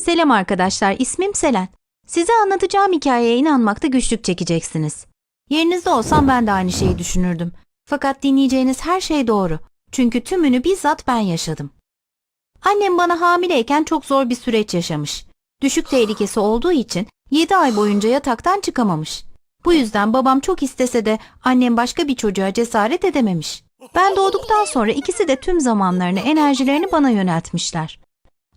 Selam arkadaşlar, ismim Selen. Size anlatacağım hikayeye inanmakta güçlük çekeceksiniz. Yerinizde olsam ben de aynı şeyi düşünürdüm. Fakat dinleyeceğiniz her şey doğru. Çünkü tümünü bizzat ben yaşadım. Annem bana hamileyken çok zor bir süreç yaşamış. Düşük tehlikesi olduğu için 7 ay boyunca yataktan çıkamamış. Bu yüzden babam çok istese de annem başka bir çocuğa cesaret edememiş. Ben doğduktan sonra ikisi de tüm zamanlarını, enerjilerini bana yöneltmişler.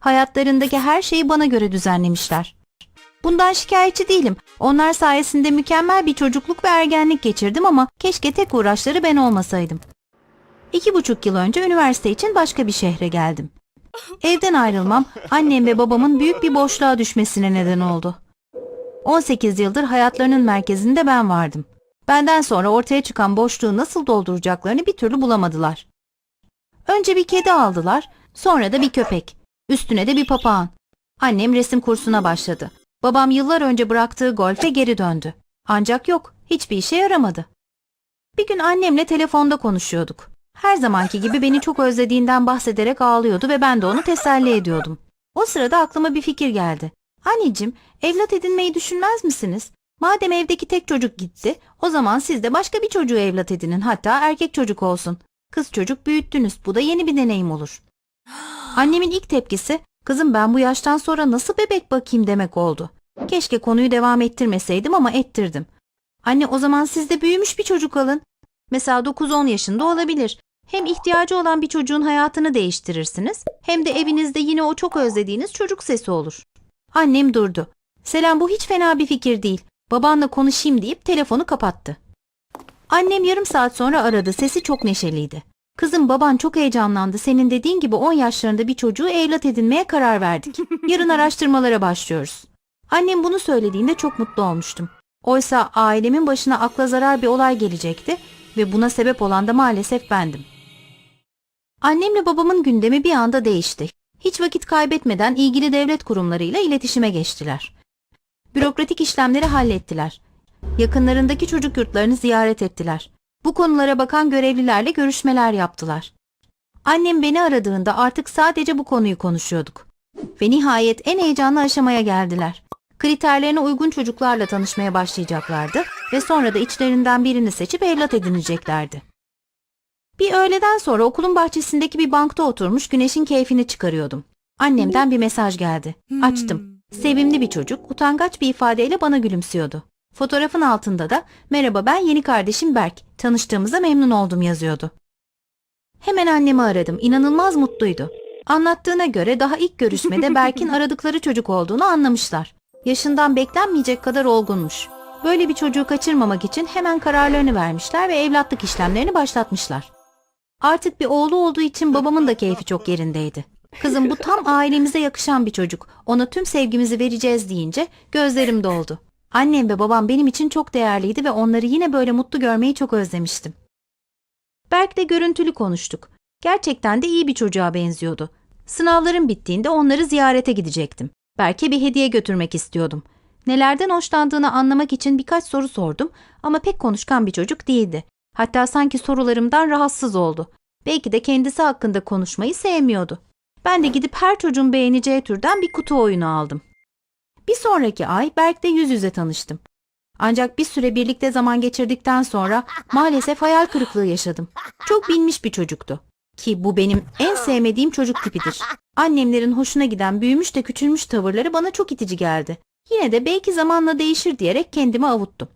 Hayatlarındaki her şeyi bana göre düzenlemişler. Bundan şikayetçi değilim. Onlar sayesinde mükemmel bir çocukluk ve ergenlik geçirdim ama keşke tek uğraşları ben olmasaydım. İki buçuk yıl önce üniversite için başka bir şehre geldim. Evden ayrılmam annem ve babamın büyük bir boşluğa düşmesine neden oldu. 18 yıldır hayatlarının merkezinde ben vardım. Benden sonra ortaya çıkan boşluğu nasıl dolduracaklarını bir türlü bulamadılar. Önce bir kedi aldılar, sonra da bir köpek. Üstüne de bir papağan. Annem resim kursuna başladı. Babam yıllar önce bıraktığı golfe geri döndü. Ancak yok, hiçbir işe yaramadı. Bir gün annemle telefonda konuşuyorduk. Her zamanki gibi beni çok özlediğinden bahsederek ağlıyordu ve ben de onu teselli ediyordum. O sırada aklıma bir fikir geldi. Anneciğim, evlat edinmeyi düşünmez misiniz? Madem evdeki tek çocuk gitti, o zaman siz de başka bir çocuğu evlat edinin, hatta erkek çocuk olsun. Kız çocuk büyüttünüz, bu da yeni bir deneyim olur. Annemin ilk tepkisi, kızım ben bu yaştan sonra nasıl bebek bakayım demek oldu. Keşke konuyu devam ettirmeseydim ama ettirdim. Anne o zaman siz de büyümüş bir çocuk alın. Mesela 9-10 yaşında olabilir. Hem ihtiyacı olan bir çocuğun hayatını değiştirirsiniz, hem de evinizde yine o çok özlediğiniz çocuk sesi olur. Annem durdu. Selam bu hiç fena bir fikir değil. Babanla konuşayım deyip telefonu kapattı. Annem yarım saat sonra aradı. Sesi çok neşeliydi. Kızım baban çok heyecanlandı. Senin dediğin gibi 10 yaşlarında bir çocuğu evlat edinmeye karar verdik. Yarın araştırmalara başlıyoruz. Annem bunu söylediğinde çok mutlu olmuştum. Oysa ailemin başına akla zarar bir olay gelecekti ve buna sebep olan da maalesef bendim. Annemle babamın gündemi bir anda değişti. Hiç vakit kaybetmeden ilgili devlet kurumlarıyla iletişime geçtiler. Bürokratik işlemleri hallettiler. Yakınlarındaki çocuk yurtlarını ziyaret ettiler. Bu konulara bakan görevlilerle görüşmeler yaptılar. Annem beni aradığında artık sadece bu konuyu konuşuyorduk. Ve nihayet en heyecanlı aşamaya geldiler. Kriterlerine uygun çocuklarla tanışmaya başlayacaklardı ve sonra da içlerinden birini seçip evlat edineceklerdi. Bir öğleden sonra okulun bahçesindeki bir bankta oturmuş güneşin keyfini çıkarıyordum. Annemden bir mesaj geldi. Açtım. Sevimli bir çocuk, utangaç bir ifadeyle bana gülümsüyordu. Fotoğrafın altında da merhaba ben yeni kardeşim Berk, tanıştığımıza memnun oldum yazıyordu. Hemen annemi aradım, inanılmaz mutluydu. Anlattığına göre daha ilk görüşmede Berk'in aradıkları çocuk olduğunu anlamışlar. Yaşından beklenmeyecek kadar olgunmuş. Böyle bir çocuğu kaçırmamak için hemen kararlarını vermişler ve evlatlık işlemlerini başlatmışlar. Artık bir oğlu olduğu için babamın da keyfi çok yerindeydi. Kızım bu tam ailemize yakışan bir çocuk. Ona tüm sevgimizi vereceğiz deyince gözlerim doldu. Annem ve babam benim için çok değerliydi ve onları yine böyle mutlu görmeyi çok özlemiştim. Berk'le görüntülü konuştuk. Gerçekten de iyi bir çocuğa benziyordu. Sınavlarım bittiğinde onları ziyarete gidecektim. Berk'e bir hediye götürmek istiyordum. Nelerden hoşlandığını anlamak için birkaç soru sordum ama pek konuşkan bir çocuk değildi. Hatta sanki sorularımdan rahatsız oldu. Belki de kendisi hakkında konuşmayı sevmiyordu. Ben de gidip her çocuğun beğeneceği türden bir kutu oyunu aldım. Bir sonraki ay Berk'le yüz yüze tanıştım. Ancak bir süre birlikte zaman geçirdikten sonra maalesef hayal kırıklığı yaşadım. Çok bilmiş bir çocuktu. Ki bu benim en sevmediğim çocuk tipidir. Annemlerin hoşuna giden büyümüş de küçülmüş tavırları bana çok itici geldi. Yine de belki zamanla değişir diyerek kendimi avuttum.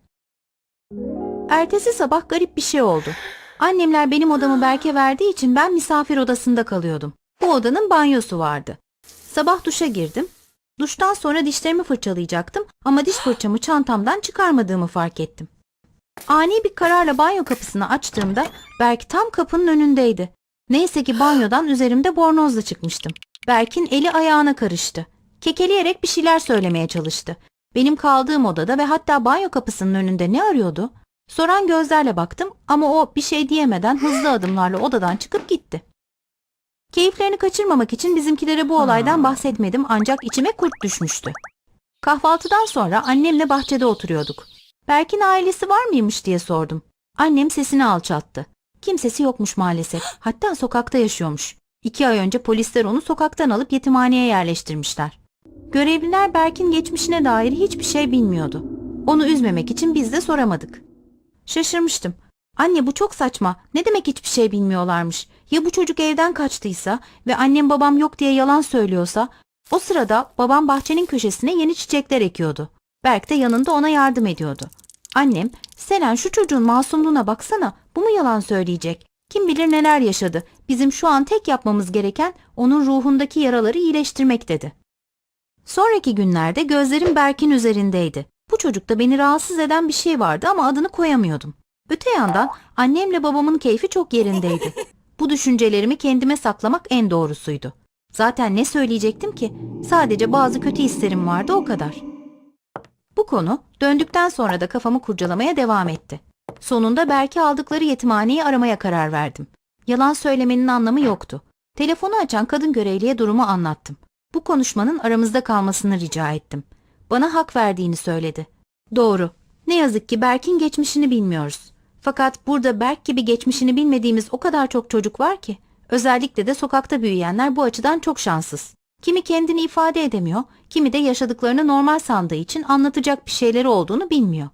Ertesi sabah garip bir şey oldu. Annemler benim odamı Berk'e verdiği için ben misafir odasında kalıyordum. Bu odanın banyosu vardı. Sabah duşa girdim. Duştan sonra dişlerimi fırçalayacaktım ama diş fırçamı çantamdan çıkarmadığımı fark ettim. Ani bir kararla banyo kapısını açtığımda Berk tam kapının önündeydi. Neyse ki banyodan üzerimde bornozla çıkmıştım. Berk'in eli ayağına karıştı. Kekeleyerek bir şeyler söylemeye çalıştı. Benim kaldığım odada ve hatta banyo kapısının önünde ne arıyordu? Soran gözlerle baktım ama o bir şey diyemeden hızlı adımlarla odadan çıkıp gitti. Keyiflerini kaçırmamak için bizimkilere bu olaydan bahsetmedim ancak içime kurt düşmüştü. Kahvaltıdan sonra annemle bahçede oturuyorduk. Berk'in ailesi var mıymış diye sordum. Annem sesini alçalttı. Kimsesi yokmuş maalesef. Hatta sokakta yaşıyormuş. İki ay önce polisler onu sokaktan alıp yetimhaneye yerleştirmişler. Görevliler Berk'in geçmişine dair hiçbir şey bilmiyordu. Onu üzmemek için biz de soramadık. Şaşırmıştım. Anne bu çok saçma. Ne demek hiçbir şey bilmiyorlarmış? Ya bu çocuk evden kaçtıysa ve annem babam yok diye yalan söylüyorsa? O sırada babam bahçenin köşesine yeni çiçekler ekiyordu. Berk de yanında ona yardım ediyordu. Annem, Selen şu çocuğun masumluğuna baksana, bu mu yalan söyleyecek? Kim bilir neler yaşadı. Bizim şu an tek yapmamız gereken onun ruhundaki yaraları iyileştirmek dedi. Sonraki günlerde gözlerim Berk'in üzerindeydi. Bu çocukta beni rahatsız eden bir şey vardı ama adını koyamıyordum. Öte yandan annemle babamın keyfi çok yerindeydi. Bu düşüncelerimi kendime saklamak en doğrusuydu. Zaten ne söyleyecektim ki? Sadece bazı kötü hislerim vardı o kadar. Bu konu döndükten sonra da kafamı kurcalamaya devam etti. Sonunda Berk'i aldıkları yetimhaneyi aramaya karar verdim. Yalan söylemenin anlamı yoktu. Telefonu açan kadın görevliye durumu anlattım. Bu konuşmanın aramızda kalmasını rica ettim. Bana hak verdiğini söyledi. Doğru. Ne yazık ki Berk'in geçmişini bilmiyoruz. Fakat burada Berk gibi geçmişini bilmediğimiz o kadar çok çocuk var ki. Özellikle de sokakta büyüyenler bu açıdan çok şanssız. Kimi kendini ifade edemiyor, kimi de yaşadıklarını normal sandığı için anlatacak bir şeyleri olduğunu bilmiyor.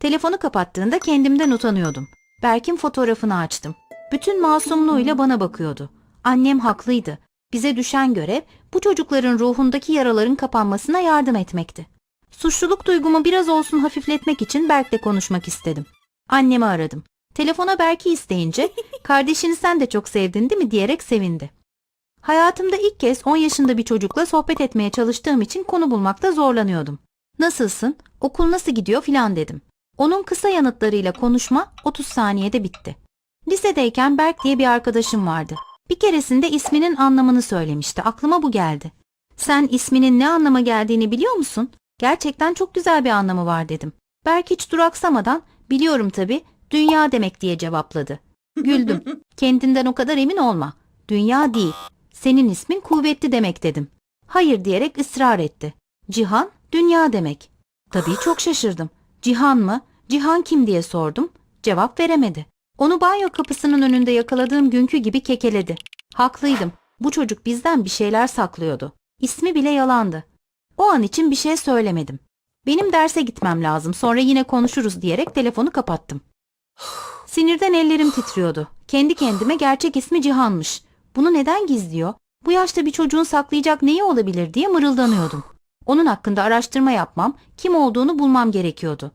Telefonu kapattığında kendimden utanıyordum. Berk'in fotoğrafını açtım. Bütün masumluğuyla bana bakıyordu. Annem haklıydı. Bize düşen görev bu çocukların ruhundaki yaraların kapanmasına yardım etmekti. Suçluluk duygumu biraz olsun hafifletmek için Berk'le konuşmak istedim. Annemi aradım. Telefona Berk'i isteyince kardeşini sen de çok sevdin değil mi diyerek sevindi. Hayatımda ilk kez 10 yaşında bir çocukla sohbet etmeye çalıştığım için konu bulmakta zorlanıyordum. Nasılsın? Okul nasıl gidiyor filan dedim. Onun kısa yanıtlarıyla konuşma 30 saniyede bitti. Lisedeyken Berk diye bir arkadaşım vardı. Bir keresinde isminin anlamını söylemişti. Aklıma bu geldi. Sen isminin ne anlama geldiğini biliyor musun? Gerçekten çok güzel bir anlamı var dedim. Berk hiç duraksamadan biliyorum tabii dünya demek diye cevapladı. Güldüm. Kendinden o kadar emin olma. Dünya değil. Senin ismin kuvvetli demek dedim. Hayır diyerek ısrar etti. Cihan, dünya demek. Tabii çok şaşırdım. Cihan mı? Cihan kim diye sordum. Cevap veremedi. Onu banyo kapısının önünde yakaladığım günkü gibi kekeledi. Haklıydım. Bu çocuk bizden bir şeyler saklıyordu. İsmi bile yalandı. O an için bir şey söylemedim. Benim derse gitmem lazım sonra yine konuşuruz diyerek telefonu kapattım. Sinirden ellerim titriyordu. Kendi kendime gerçek ismi Cihan'mış. Bunu neden gizliyor? Bu yaşta bir çocuğun saklayacak neyi olabilir diye mırıldanıyordum. Onun hakkında araştırma yapmam, kim olduğunu bulmam gerekiyordu.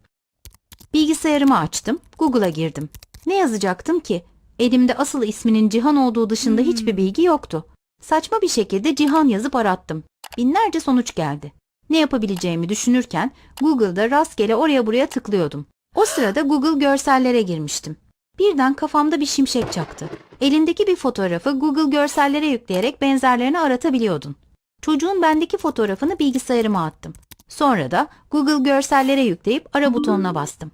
Bilgisayarımı açtım, Google'a girdim. Ne yazacaktım ki? Elimde asıl isminin Cihan olduğu dışında hiçbir bilgi yoktu. Saçma bir şekilde Cihan yazıp arattım. Binlerce sonuç geldi. Ne yapabileceğimi düşünürken Google'da rastgele oraya buraya tıklıyordum. O sırada Google görsellere girmiştim. Birden kafamda bir şimşek çaktı. Elindeki bir fotoğrafı Google görsellere yükleyerek benzerlerini aratabiliyordun. Çocuğun bendeki fotoğrafını bilgisayarıma attım. Sonra da Google görsellere yükleyip ara butonuna bastım.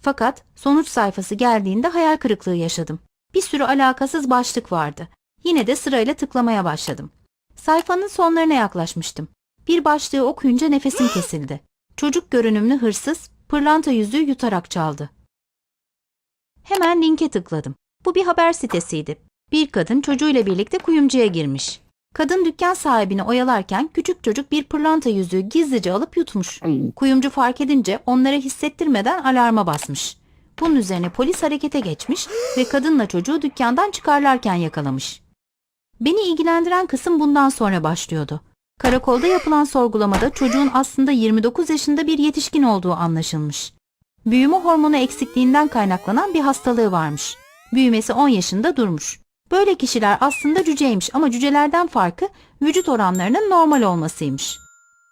Fakat sonuç sayfası geldiğinde hayal kırıklığı yaşadım. Bir sürü alakasız başlık vardı. Yine de sırayla tıklamaya başladım. Sayfanın sonlarına yaklaşmıştım. Bir başlığı okuyunca nefesim kesildi. Çocuk görünümlü hırsız pırlanta yüzüğü yutarak çaldı. Hemen linke tıkladım. Bu bir haber sitesiydi. Bir kadın çocuğuyla birlikte kuyumcuya girmiş. Kadın dükkan sahibini oyalarken küçük çocuk bir pırlanta yüzüğü gizlice alıp yutmuş. Kuyumcu fark edince onlara hissettirmeden alarma basmış. Bunun üzerine polis harekete geçmiş ve kadınla çocuğu dükkandan çıkarlarken yakalamış. Beni ilgilendiren kısım bundan sonra başlıyordu. Karakolda yapılan sorgulamada çocuğun aslında 29 yaşında bir yetişkin olduğu anlaşılmış. Büyüme hormonu eksikliğinden kaynaklanan bir hastalığı varmış. Büyümesi 10 yaşında durmuş. Böyle kişiler aslında cüceymiş ama cücelerden farkı vücut oranlarının normal olmasıymış.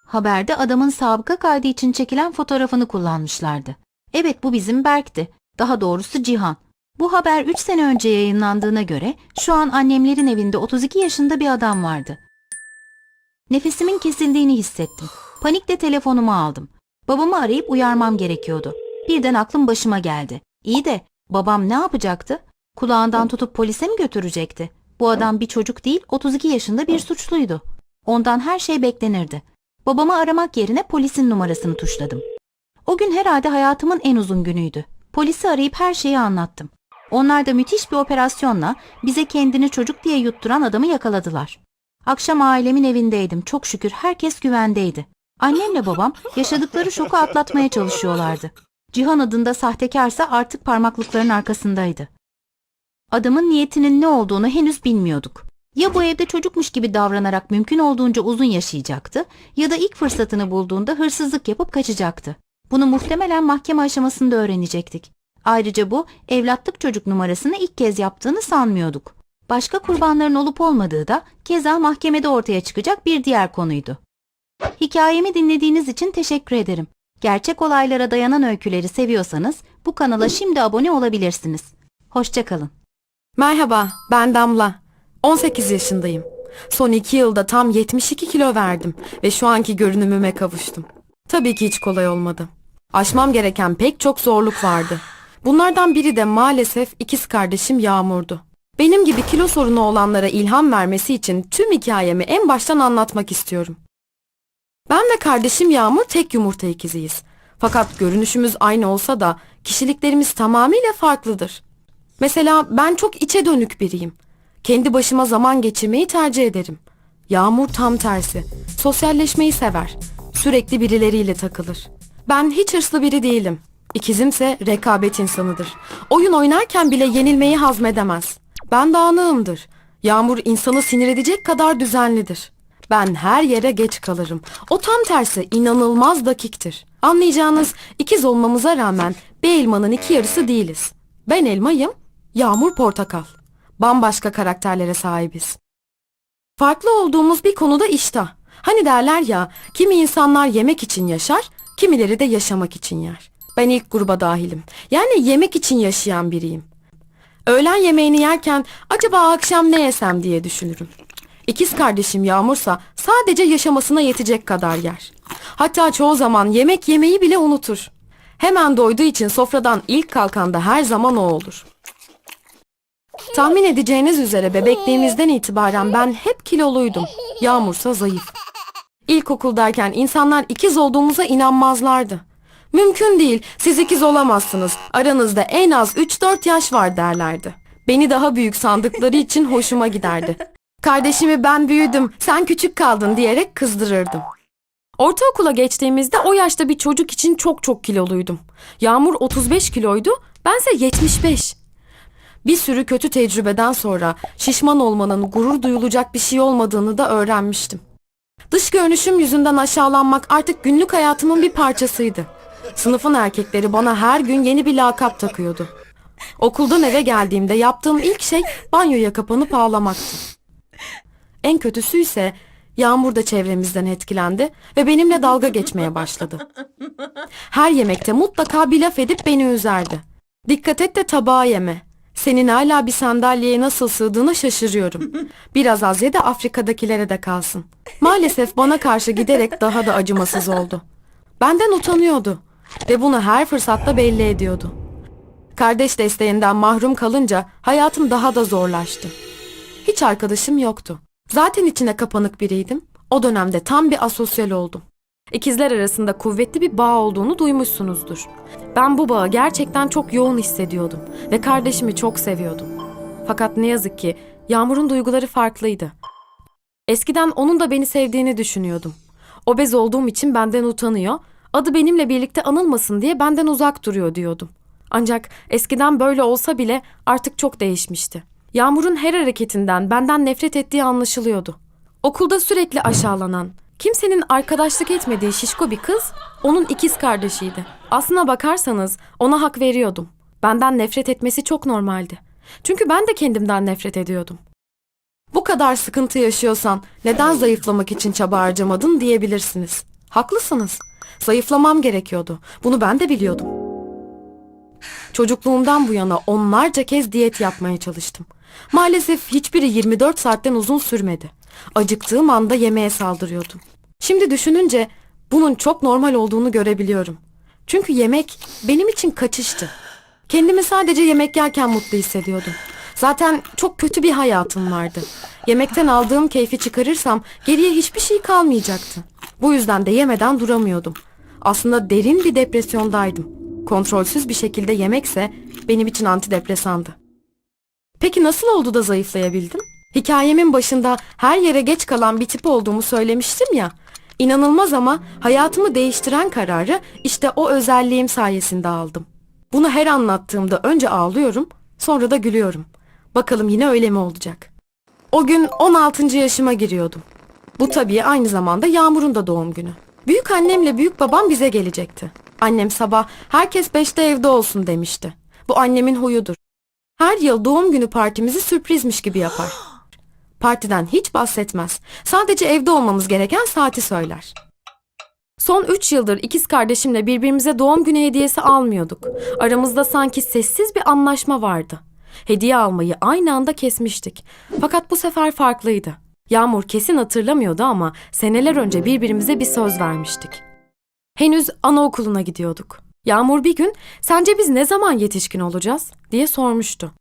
Haberde adamın sabıka kaydı için çekilen fotoğrafını kullanmışlardı. Evet bu bizim Berk'ti. Daha doğrusu Cihan. Bu haber 3 sene önce yayınlandığına göre şu an annemlerin evinde 32 yaşında bir adam vardı. Nefesimin kesildiğini hissettim. Panikle telefonumu aldım. Babamı arayıp uyarmam gerekiyordu. Birden aklım başıma geldi. İyi de babam ne yapacaktı? Kulağından tutup polise mi götürecekti? Bu adam bir çocuk değil 32 yaşında bir suçluydu. Ondan her şey beklenirdi. Babamı aramak yerine polisin numarasını tuşladım. O gün herhalde hayatımın en uzun günüydü. Polisi arayıp her şeyi anlattım. Onlar da müthiş bir operasyonla bize kendini çocuk diye yutturan adamı yakaladılar. Akşam ailemin evindeydim. Çok şükür herkes güvendeydi. Annemle babam yaşadıkları şoku atlatmaya çalışıyorlardı. Cihan adında sahtekarsa artık parmaklıkların arkasındaydı. Adamın niyetinin ne olduğunu henüz bilmiyorduk. Ya bu evde çocukmuş gibi davranarak mümkün olduğunca uzun yaşayacaktı ya da ilk fırsatını bulduğunda hırsızlık yapıp kaçacaktı. Bunu muhtemelen mahkeme aşamasında öğrenecektik. Ayrıca bu evlatlık çocuk numarasını ilk kez yaptığını sanmıyorduk. Başka kurbanların olup olmadığı da keza mahkemede ortaya çıkacak bir diğer konuydu. Hikayemi dinlediğiniz için teşekkür ederim. Gerçek olaylara dayanan öyküleri seviyorsanız bu kanala şimdi abone olabilirsiniz. Hoşçakalın. Merhaba, ben Damla. 18 yaşındayım. Son 2 yılda tam 72 kilo verdim ve şu anki görünümüme kavuştum. Tabii ki hiç kolay olmadı. Aşmam gereken pek çok zorluk vardı. Bunlardan biri de maalesef ikiz kardeşim Yağmur'du. Benim gibi kilo sorunu olanlara ilham vermesi için tüm hikayemi en baştan anlatmak istiyorum. Ben ve kardeşim Yağmur tek yumurta ikiziyiz. Fakat görünüşümüz aynı olsa da kişiliklerimiz tamamıyla farklıdır. Mesela ben çok içe dönük biriyim. Kendi başıma zaman geçirmeyi tercih ederim. Yağmur tam tersi. Sosyalleşmeyi sever. Sürekli birileriyle takılır. Ben hiç hırslı biri değilim. İkizimse rekabet insanıdır. Oyun oynarken bile yenilmeyi hazmedemez. Ben dağınığımdır. Yağmur insanı sinir edecek kadar düzenlidir. Ben her yere geç kalırım. O tam tersi inanılmaz dakiktir. Anlayacağınız ikiz olmamıza rağmen bir elmanın iki yarısı değiliz. Ben elmayım, Yağmur portakal. Bambaşka karakterlere sahibiz. Farklı olduğumuz bir konuda iştah. Hani derler ya, kimi insanlar yemek için yaşar, kimileri de yaşamak için yer. Ben ilk gruba dahilim. Yani yemek için yaşayan biriyim. Öğlen yemeğini yerken acaba akşam ne yesem diye düşünürüm. İkiz kardeşim Yağmursa sadece yaşamasına yetecek kadar yer. Hatta çoğu zaman yemek yemeyi bile unutur. Hemen doyduğu için sofradan ilk kalkan da her zaman o olur. Tahmin edeceğiniz üzere bebekliğimizden itibaren ben hep kiloluydum. Yağmursa zayıf. İlkokuldayken insanlar ikiz olduğumuza inanmazlardı. Mümkün değil, siz ikiz olamazsınız. Aranızda en az 3-4 yaş var derlerdi. Beni daha büyük sandıkları için hoşuma giderdi. Kardeşimi ben büyüdüm, sen küçük kaldın diyerek kızdırırdım. Ortaokula geçtiğimizde o yaşta bir çocuk için çok çok kiloluydum. Yağmur 35 kiloydu, bense 75. Bir sürü kötü tecrübeden sonra şişman olmanın gurur duyulacak bir şey olmadığını da öğrenmiştim. Dış görünüşüm yüzünden aşağılanmak artık günlük hayatımın bir parçasıydı. Sınıfın erkekleri bana her gün yeni bir lakap takıyordu. Okuldan eve geldiğimde yaptığım ilk şey banyoya kapanıp ağlamaktı. En kötüsü ise Yağmur da çevremizden etkilendi ve benimle dalga geçmeye başladı. Her yemekte mutlaka bir laf edip beni üzerdi. Dikkat et de tabağı yeme. Senin hala bir sandalyeye nasıl sığdığına şaşırıyorum. Biraz az ye de Afrika'dakilere de kalsın. Maalesef bana karşı giderek daha da acımasız oldu. Benden utanıyordu ve bunu her fırsatta belli ediyordu. Kardeş desteğinden mahrum kalınca hayatım daha da zorlaştı. Hiç arkadaşım yoktu. Zaten içine kapanık biriydim. O dönemde tam bir asosyal oldum. İkizler arasında kuvvetli bir bağ olduğunu duymuşsunuzdur. Ben bu bağı gerçekten çok yoğun hissediyordum ve kardeşimi çok seviyordum. Fakat ne yazık ki Yağmur'un duyguları farklıydı. Eskiden onun da beni sevdiğini düşünüyordum. Obez olduğum için benden utanıyor, adı benimle birlikte anılmasın diye benden uzak duruyor diyordum. Ancak eskiden böyle olsa bile artık çok değişmişti. Yağmur'un her hareketinden benden nefret ettiği anlaşılıyordu. Okulda sürekli aşağılanan, kimsenin arkadaşlık etmediği şişko bir kız onun ikiz kardeşiydi. Aslına bakarsanız ona hak veriyordum. Benden nefret etmesi çok normaldi. Çünkü ben de kendimden nefret ediyordum. Bu kadar sıkıntı yaşıyorsan neden zayıflamak için çaba harcamadın diyebilirsiniz. Haklısınız. Zayıflamam gerekiyordu. Bunu ben de biliyordum. Çocukluğumdan bu yana onlarca kez diyet yapmaya çalıştım. Maalesef hiçbiri 24 saatten uzun sürmedi. Acıktığım anda yemeğe saldırıyordum. Şimdi düşününce bunun çok normal olduğunu görebiliyorum. Çünkü yemek benim için kaçıştı. Kendimi sadece yemek yerken mutlu hissediyordum. Zaten çok kötü bir hayatım vardı. Yemekten aldığım keyfi çıkarırsam geriye hiçbir şey kalmayacaktı. Bu yüzden de yemeden duramıyordum. Aslında derin bir depresyondaydım. Kontrolsüz bir şekilde yemekse benim için antidepresandı. Peki nasıl oldu da zayıflayabildin? Hikayemin başında her yere geç kalan bir tip olduğumu söylemiştim ya. İnanılmaz ama hayatımı değiştiren kararı işte o özelliğim sayesinde aldım. Bunu her anlattığımda önce ağlıyorum, sonra da gülüyorum. Bakalım yine öyle mi olacak? O gün 16. yaşıma giriyordum. Bu tabii aynı zamanda Yağmur'un da doğum günü. Büyük annemle büyük babam bize gelecekti. Annem sabah herkes 5'te evde olsun demişti. Bu annemin huyudur. Her yıl doğum günü partimizi sürprizmiş gibi yapar. Partiden hiç bahsetmez. Sadece evde olmamız gereken saati söyler. Son 3 yıldır ikiz kardeşimle birbirimize doğum günü hediyesi almıyorduk. Aramızda sanki sessiz bir anlaşma vardı. Hediye almayı aynı anda kesmiştik. Fakat bu sefer farklıydı. Yağmur kesin hatırlamıyordu ama seneler önce birbirimize bir söz vermiştik. Henüz anaokuluna gidiyorduk. Yağmur bir gün sence biz ne zaman yetişkin olacağız diye sormuştu.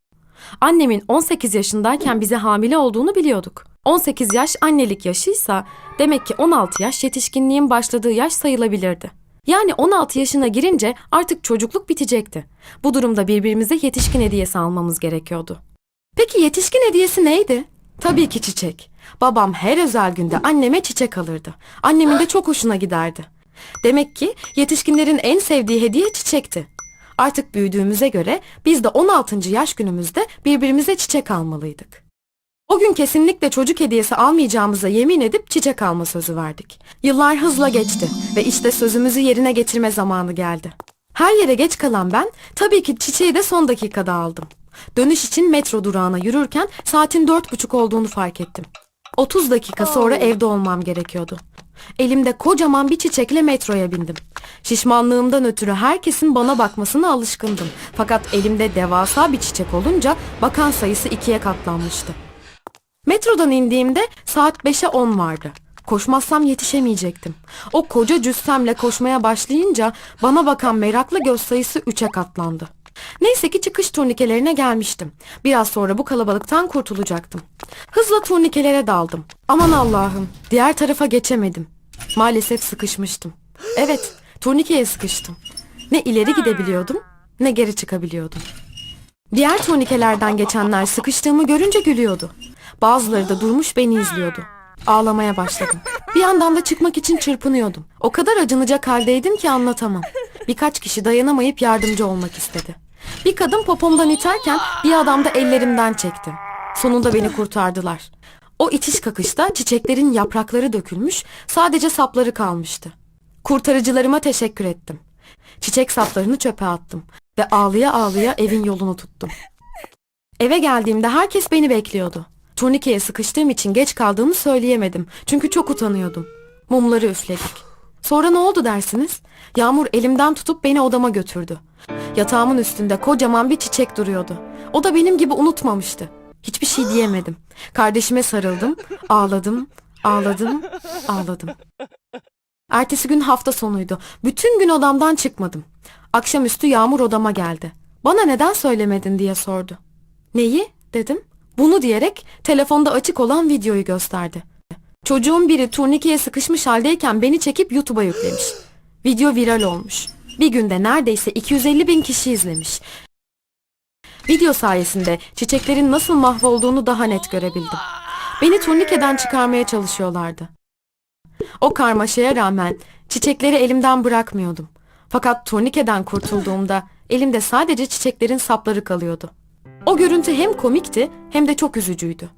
Annemin 18 yaşındayken bize hamile olduğunu biliyorduk. 18 yaş annelik yaşıysa demek ki 16 yaş yetişkinliğin başladığı yaş sayılabilirdi. Yani 16 yaşına girince artık çocukluk bitecekti. Bu durumda birbirimize yetişkin hediyesi almamız gerekiyordu. Peki yetişkin hediyesi neydi? Tabii ki çiçek. Babam her özel günde anneme çiçek alırdı. Annemin de çok hoşuna giderdi. Demek ki yetişkinlerin en sevdiği hediye çiçekti. Artık büyüdüğümüze göre biz de 16. yaş günümüzde birbirimize çiçek almalıydık. O gün kesinlikle çocuk hediyesi almayacağımıza yemin edip çiçek alma sözü verdik. Yıllar hızla geçti ve işte sözümüzü yerine getirme zamanı geldi. Her yere geç kalan ben tabii ki çiçeği de son dakikada aldım. Dönüş için metro durağına yürürken saatin dört buçuk olduğunu fark ettim. 30 dakika sonra evde olmam gerekiyordu. Elimde kocaman bir çiçekle metroya bindim. Şişmanlığımdan ötürü herkesin bana bakmasına alışkındım. Fakat elimde devasa bir çiçek olunca bakan sayısı ikiye katlanmıştı. Metrodan indiğimde saat 5'e 10 vardı. Koşmazsam yetişemeyecektim. O koca cüssemle koşmaya başlayınca bana bakan meraklı göz sayısı 3'e katlandı. Neyse ki çıkış turnikelerine gelmiştim. Biraz sonra bu kalabalıktan kurtulacaktım. Hızla turnikelere daldım. Aman Allah'ım, diğer tarafa geçemedim. Maalesef sıkışmıştım. Evet, turnikeye sıkıştım. Ne ileri gidebiliyordum, ne geri çıkabiliyordum. Diğer turnikelerden geçenler sıkıştığımı görünce gülüyordu. Bazıları da durmuş beni izliyordu. Ağlamaya başladım. Bir yandan da çıkmak için çırpınıyordum. O kadar acınacak haldeydim ki anlatamam. Birkaç kişi dayanamayıp yardımcı olmak istedi. Bir kadın popomdan iterken bir adam da ellerimden çekti. Sonunda beni kurtardılar. O itiş kakışta çiçeklerin yaprakları dökülmüş, sadece sapları kalmıştı. Kurtarıcılarıma teşekkür ettim. Çiçek saplarını çöpe attım ve ağlıya ağlıya evin yolunu tuttum. Eve geldiğimde herkes beni bekliyordu. Turnikeye sıkıştığım için geç kaldığımı söyleyemedim. Çünkü çok utanıyordum. Mumları üfledik. Sonra ne oldu dersiniz? Yağmur elimden tutup beni odama götürdü. Yatağımın üstünde kocaman bir çiçek duruyordu. O da benim gibi unutmamıştı. Hiçbir şey diyemedim. Kardeşime sarıldım, ağladım, ağladım, ağladım. Ertesi gün hafta sonuydu. Bütün gün odamdan çıkmadım. Akşamüstü Yağmur odama geldi. Bana neden söylemedin diye sordu. Neyi? dedim. Bunu diyerek telefonda açık olan videoyu gösterdi. Çocuğun biri turnikeye sıkışmış haldeyken beni çekip YouTube'a yüklemiş. Video viral olmuş. Bir günde neredeyse 250 bin kişi izlemiş. Video sayesinde çiçeklerin nasıl mahvolduğunu daha net görebildim. Beni turnikeden çıkarmaya çalışıyorlardı. O karmaşaya rağmen çiçekleri elimden bırakmıyordum. Fakat turnikeden kurtulduğumda elimde sadece çiçeklerin sapları kalıyordu. O görüntü hem komikti hem de çok üzücüydü.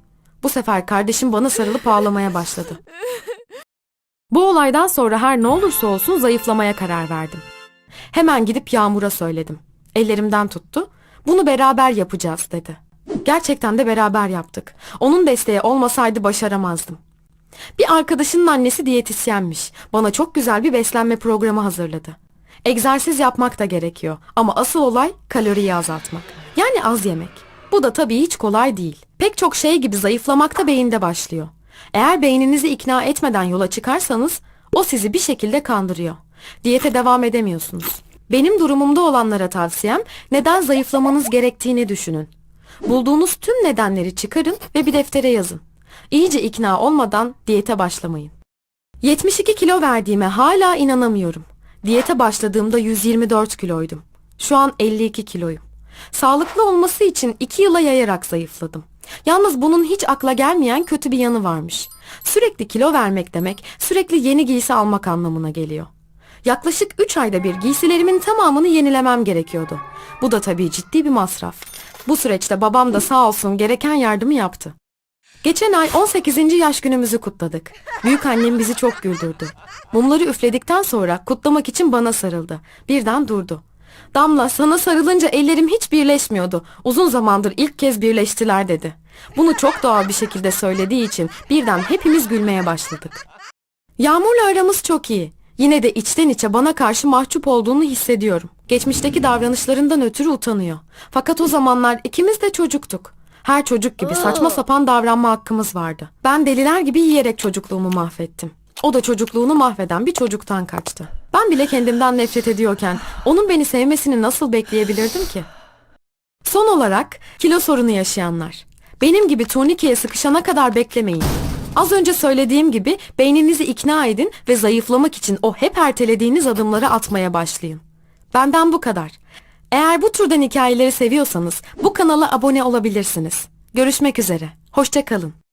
Bu sefer kardeşim bana sarılıp ağlamaya başladı. Bu olaydan sonra her ne olursa olsun zayıflamaya karar verdim. Hemen gidip Yağmur'a söyledim. Ellerimden tuttu. Bunu beraber yapacağız dedi. Gerçekten de beraber yaptık. Onun desteği olmasaydı başaramazdım. Bir arkadaşının annesi diyetisyenmiş. Bana çok güzel bir beslenme programı hazırladı. Egzersiz yapmak da gerekiyor ama asıl olay kaloriyi azaltmak. Yani az yemek. Bu da tabii hiç kolay değil. Pek çok şey gibi zayıflamak da beyinde başlıyor. Eğer beyninizi ikna etmeden yola çıkarsanız o sizi bir şekilde kandırıyor. Diyete devam edemiyorsunuz. Benim durumumda olanlara tavsiyem neden zayıflamanız gerektiğini düşünün. Bulduğunuz tüm nedenleri çıkarın ve bir deftere yazın. İyice ikna olmadan diyete başlamayın. 72 kilo verdiğime hala inanamıyorum. Diyete başladığımda 124 kiloydum. Şu an 52 kiloyum. Sağlıklı olması için 2 yıla yayarak zayıfladım. Yalnız bunun hiç akla gelmeyen kötü bir yanı varmış. Sürekli kilo vermek demek, sürekli yeni giysi almak anlamına geliyor. Yaklaşık 3 ayda bir giysilerimin tamamını yenilemem gerekiyordu. Bu da tabii ciddi bir masraf. Bu süreçte babam da sağ olsun gereken yardımı yaptı. Geçen ay 18. yaş günümüzü kutladık. Büyük annem bizi çok güldürdü. Mumları üfledikten sonra kutlamak için bana sarıldı. Birden durdu. Damla sana sarılınca ellerim hiç birleşmiyordu. Uzun zamandır ilk kez birleştiler dedi. Bunu çok doğal bir şekilde söylediği için birden hepimiz gülmeye başladık. Yağmur'la aramız çok iyi. Yine de içten içe bana karşı mahcup olduğunu hissediyorum. Geçmişteki davranışlarından ötürü utanıyor. Fakat o zamanlar ikimiz de çocuktuk. Her çocuk gibi saçma sapan davranma hakkımız vardı. Ben deliler gibi yiyerek çocukluğumu mahvettim. O da çocukluğunu mahveden bir çocuktan kaçtı. Ben bile kendimden nefret ediyorken onun beni sevmesini nasıl bekleyebilirdim ki? Son olarak kilo sorunu yaşayanlar. Benim gibi turnikeye sıkışana kadar beklemeyin. Az önce söylediğim gibi beyninizi ikna edin ve zayıflamak için o hep ertelediğiniz adımları atmaya başlayın. Benden bu kadar. Eğer bu türden hikayeleri seviyorsanız bu kanala abone olabilirsiniz. Görüşmek üzere. Hoşça kalın.